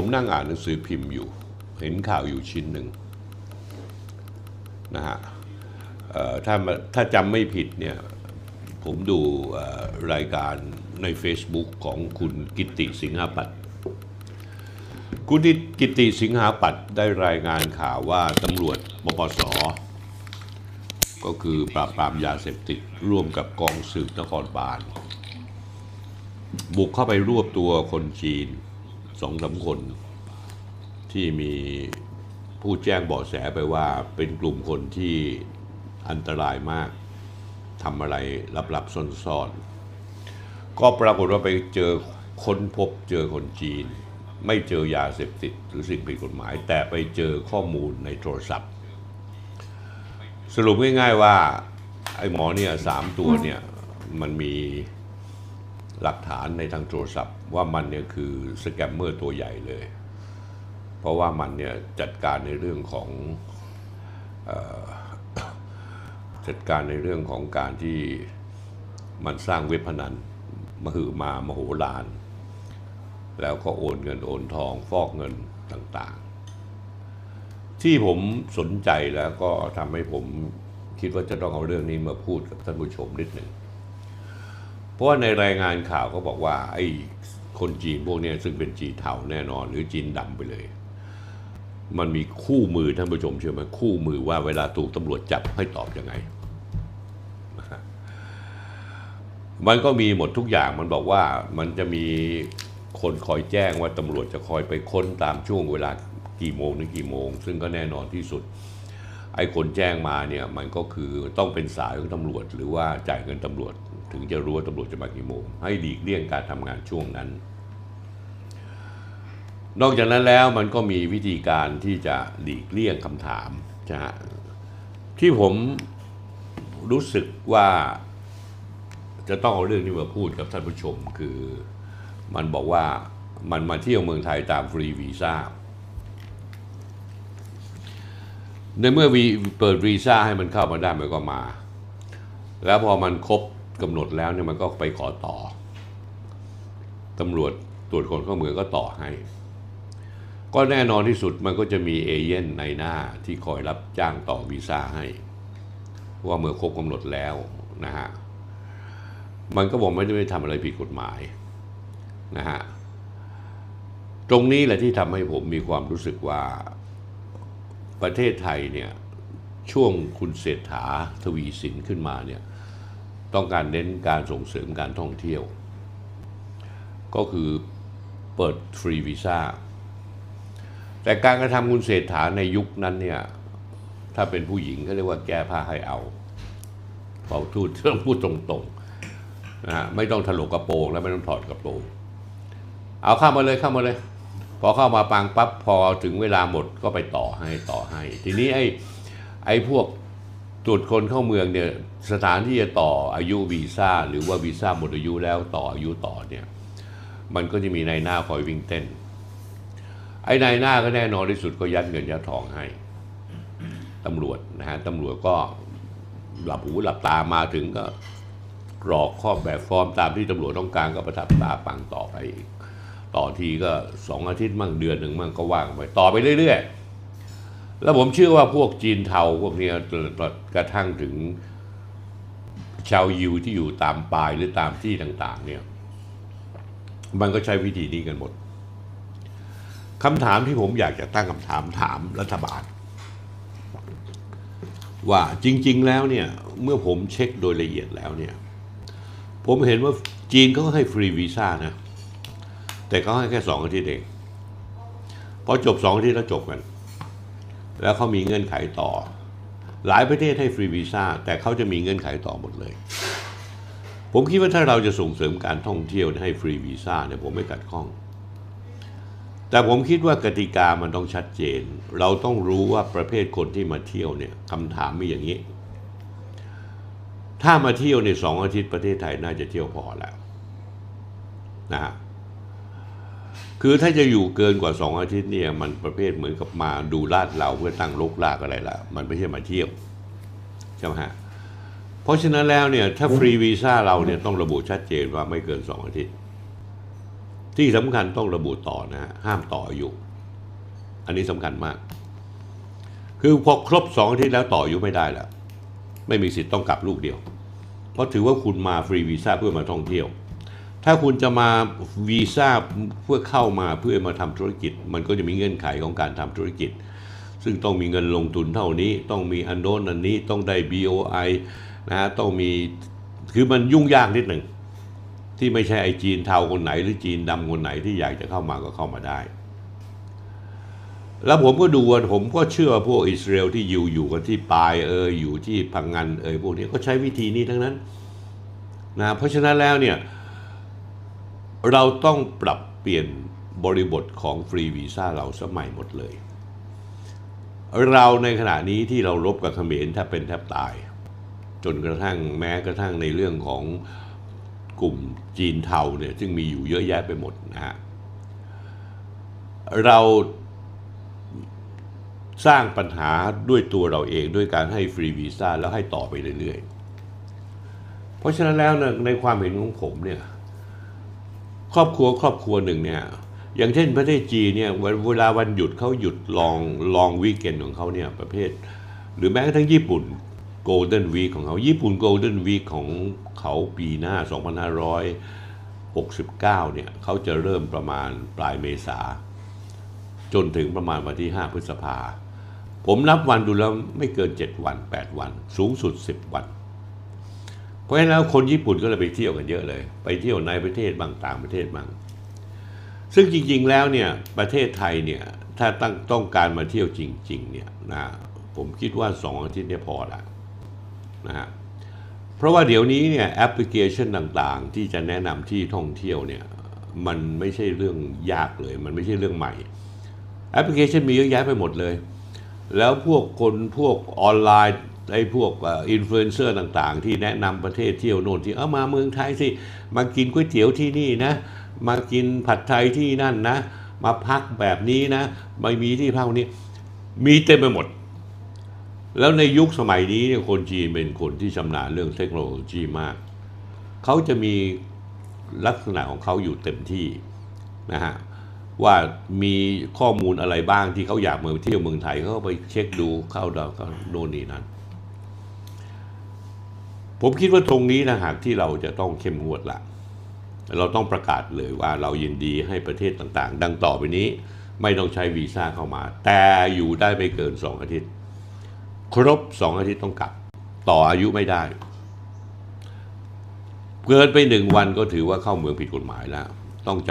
ผมนั่งอ่านหนังสือพิมพ์อยู่ เห็นข่าวอยู่ชิ้นหนึ่งนะฮะถ้ามาถ้าจำไม่ผิดเนี่ย ผมดูรายการใน Facebook ของคุณกิตติสิงหาปัตคุณกิตติสิงหาปัตได้รายงานข่าวว่าตำรวจปปส ก็คือปราบปรามยาเสพติดร่วมกับกองสืบนครบาลบุกเข้าไปรวบตัวคนจีน สองสามคน ที่มีผู้แจ้งเบาะแสไปว่าเป็นกลุ่มคนที่อันตรายมากทำอะไรลับๆซ่อนๆ ก็ปรากฏว่าไปเจอค้นพบเจอคนจีน ไม่เจอยาเสพติดหรือสิ่งผิดกฎหมาย แต่ไปเจอข้อมูลในโทรศัพท์ สรุปง่ายๆว่า ไอ้หมอเนี่ยสามตัวเนี่ยมันมีหลักฐานในทางโทรศัพท์ ว่ามันเนี่ยคือสแกมเมอร์ตัวใหญ่เลย เพราะว่ามันเนี่ยจัดการในเรื่องของเออจัดการในเรื่องของการที่มันสร้างเว็บพนันมหือมามโหฬารแล้วก็โอนเงินโอนทองฟอกเงินต่างๆ ที่ผมสนใจแล้วก็ทำให้ผมคิดว่าจะต้องเอาเรื่องนี้มาพูดกับท่านผู้ชมนิดหนึ่ง เพราะว่าในรายงานข่าวก็บอกว่าไอ้ คนจีนพวกนี้ซึ่งเป็นจีนเทาแน่นอน หรือจีนดำไปเลย มันมีคู่มือท่านผู้ชมเชื่อไหมคู่มือว่าเวลาถูกตำรวจจับให้ตอบยังไง มันก็มีหมดทุกอย่างมันบอกว่ามันจะมีคนคอยแจ้งว่าตำรวจจะคอยไปค้นตามช่วงเวลากี่โมงถึงกี่โมง ซึ่งก็แน่นอนที่สุด ไอ้คนแจ้งมาเนี่ยมันก็คือต้องเป็นสายของตำรวจ หรือว่าจ่ายเงินตำรวจ ถึงจะรู้ว่าตำรวจจะมากี่โมงให้หลีกเลี่ยงการทำงานช่วงนั้น นอกจากนั้นแล้วมันก็มีวิธีการที่จะหลีกเลี่ยงคำถามนะฮะที่ผมรู้สึกว่าจะต้องเอาเรื่องนี้มาพูดกับท่านผู้ชมคือมันบอกว่ามันมาเที่ยวเมืองไทยตามฟรีวีซ่าในเมื่อวีเปิดวีซ่าให้มันเข้ามาได้มันก็มา แล้วพอมันครบ กำหนดแล้วเนี่ยมันก็ไปขอต่อตำรวจตรวจคนเข้าเมืองก็ต่อให้ ก็แน่นอนที่สุดมันก็จะมีเอเย่นในหน้าที่คอยรับจ้างต่อวีซ่าให้ ว่าเมื่อครบกำหนดแล้วนะฮะมันก็บอกไม่ได้ไปทำอะไรผิดกฎหมายนะฮะตรงนี้แหละที่ทำให้ผมมีความรู้สึกว่าประเทศไทยเนี่ยช่วงคุณเศรษฐาทวีสินขึ้นมาเนี่ย ต้องการเน้นการส่งเสริมการท่องเที่ยว ก็คือเปิดฟรีวีซ่า แต่การกระทำคุณเศรษฐาในยุคนั้นเนี่ยถ้าเป็นผู้หญิงก็เรียกว่าแก้ผ้าให้เอาเป่าทูดต้องพูดตรงๆนะฮะไม่ต้องถลกกระโปรงแล้วไม่ต้องถอดกระโปรง เอาเข้ามาเลยเข้ามาเลย พอเข้ามาปังปั๊บพอถึงเวลาหมดก็ไปต่อให้ต่อให้ ทีนี้ไอ้ไอ้พวก ตรวจคนเข้าเมืองเนี่ยสถานที่จะต่ออายุวีซ่าหรือว่าวีซ่าหมดอายุแล้วต่ออายุต่อเนี่ยมันก็จะมีนายหน้าคอยวิ่งเต้น ไอ้นายหน้าก็แน่นอนที่สุดก็ยัดเงินยัดทองให้ตำรวจนะฮะตำรวจก็หลับหูหลับตามาถึงก็กรอกข้อแบบฟอร์มตามที่ตำรวจต้องการก็ประทับตาปังต่อไปอีกต่อทีก็สองอาทิตย์มั่งเดือนหนึ่งมั่งก็ว่างไปต่อไปเรื่อยๆ แล้วผมเชื่อว่าพวกจีนเทาพวกนี้กระทั่งถึงชาวยิวที่อยู่ตามปลายหรือตามที่ต่าง ๆ เนี่ย มันก็ใช้วิธีนี้กันหมดคำถามที่ผมอยากจะตั้งคำถามถามรัฐบาล ว่าจริง ๆ แล้วเนี่ย เมื่อผมเช็คโดยละเอียดแล้วเนี่ย ผมเห็นว่าจีนเขาให้ฟรีวีซ่านะ แต่เขาให้แค่สองอาทิตย์เองพอจบสองอาทิตย์แล้วจบกัน แล้วเขามีเงื่อนไขต่อ หลายประเทศให้ฟรีวีซ่าแต่เขาจะมีเงื่อนไขต่อหมดเลย ผมคิดว่าถ้าเราจะส่งเสริมการท่องเที่ยวให้ฟรีวีซ่าเนี่ยผมไม่ขัดข้อง แต่ผมคิดว่ากติกามันต้องชัดเจน เราต้องรู้ว่าประเภทคนที่มาเที่ยวเนี่ยคำถามมีอย่างนี้ ถ้ามาเที่ยวในสองอาทิตย์ประเทศไทยน่าจะเที่ยวพอแล้วนะฮะ คือถ้าจะอยู่เกินกว่าสองอาทิตย์เนี่ยมันประเภทเหมือนกับมาดูลาดเราเพื่อตั้งลกลากอะไรละมันไม่ใช่มาเที่ยวใช่ไหมฮะเพราะฉะนั้นแล้วเนี่ยถ้าฟรีวีซ่าเราเนี่ยต้องระบุชัดเจนว่าไม่เกินสองอาทิตย์ ที่สำคัญต้องระบุต่อนะฮะห้ามต่ออายุอันนี้สำคัญมาก คือพอครบสองอาทิตย์แล้วต่ออายุไม่ได้แล้วไม่มีสิทธิ์ต้องกลับลูกเดียว เพราะถือว่าคุณมาฟรีวีซ่าเพื่อมาท่องเที่ยว ถ้าคุณจะมาวีซ่าเพื่อเข้ามาเพื่อมาทำธุรกิจ มันก็จะมีเงื่อนไขของการทำธุรกิจ ซึ่งต้องมีเงินลงทุนเท่านี้ ต้องมีอันโน้นอันนี้ต้องได้ BOI นะฮะต้องมีคือมันยุ่งยากนิดหนึ่งที่ไม่ใช่ไอจีนเทาคนไหน หรือจีนดำคนไหนที่อยากจะเข้ามาก็เข้ามาได้ แล้วผมก็ดูว่าผมก็เชื่อพวกอิสราเอลที่อยู่อยู่กันที่ปายเอออยู่ที่พังงันเอยพวกนี้ก็ใช้วิธีนี้ทั้งนั้นนะเพราะฉะนั้นแล้วเนี่ย เราต้องปรับเปลี่ยนบริบทของฟรีวีซ่าเราสมัยหมดเลย เราในขณะนี้ที่เรารบกับเขมรแทบเป็นแทบตาย จนกระทั่งแม้กระทั่งในเรื่องของกลุ่มจีนเทาเนี่ยซึ่งมีอยู่เยอะแยะไปหมดนะฮะเราสร้างปัญหาด้วยตัวเราเองด้วยการให้ฟรีวีซ่าแล้วให้ต่อไปเรื่อยๆ เพราะฉะนั้นแล้วนในความเห็นของผมเนี่ย ครอบครัวครอบครัวหนึ่งเนี่ยอย่างเช่นประเทศจีนเนี่ยเวเวลาวันหยุดเขาหยุดลองลองวีคเอนของเขาเนี่ยประเภท หรือแม้กระทั่งญี่ปุ่นโกลเด้นวีของเขาญี่ปุ่นโกลเด้นวีของเขาปีหน้า 2569เนี่ยเขาจะเริ่มประมาณปลายเมษา จนถึงประมาณวันที่ 5 พฤษภาผมนับวันดูแล้วไม่เกิน 7 วัน 8 วัน สูงสุด 10 วัน เพราะฉะนั้นแล้วคนญี่ปุ่นก็เลยไปเที่ยวกันเยอะเลย ไปเที่ยวในประเทศบางต่างประเทศบาง ซึ่งจริงๆแล้วเนี่ยประเทศไทยเนี่ยถ้าตั้งต้องการมาเที่ยวจริง ๆ เนี่ยนะผมคิดว่าสองอาทิตย์เนี่ยพอละนะฮะเพราะว่าเดี๋ยวนี้เนี่ยแอปพลิเคชันต่างๆ ที่จะแนะนำที่ท่องเที่ยวเนี่ยมันไม่ใช่เรื่องยากเลย มันไม่ใช่เรื่องใหม่แอปพลิเคชันมีเยอะแยะไปหมดเลย แล้วพวกคนพวกออนไลน์ ไอ้พวกอินฟลูเอนเซอร์ต่างๆ ที่แนะนำประเทศเที่ยวโน่นที่เอามาเมืองไทยสิ มากินก๋วยเตี๋ยวที่นี่นะ มากินผัดไทยที่นั่นนะ มาพักแบบนี้นะ ไม่มีที่พักนี้ มีเต็มไปหมด แล้วในยุคสมัยนี้เนี่ยคนจีนเป็นคนที่ชำนาญเรื่องเทคโนโลยีมาก เขาจะมีลักษณะของเขาอยู่เต็มที่นะฮะว่ามีข้อมูลอะไรบ้างที่เขาอยากมาเที่ยวเมืองไทยเขาก็ไปเช็คดูเข้าดาวก็โน่นนี่นั่น ผมคิดว่าตรงนี้นะหากที่เราจะต้องเข้มงวดละเราต้องประกาศเลยว่าเรายินดีให้ประเทศต่างๆ ดังต่อไปนี้ไม่ต้องใช้วีซ่าเข้ามา แต่อยู่ได้ไม่เกินสองอาทิตย์ ครบสองอาทิตย์ต้องกลับ ต่ออายุไม่ได้เกินไปหนึ่งวันก็ถือว่าเข้าเมืองผิดกฎหมายแล้วต้อง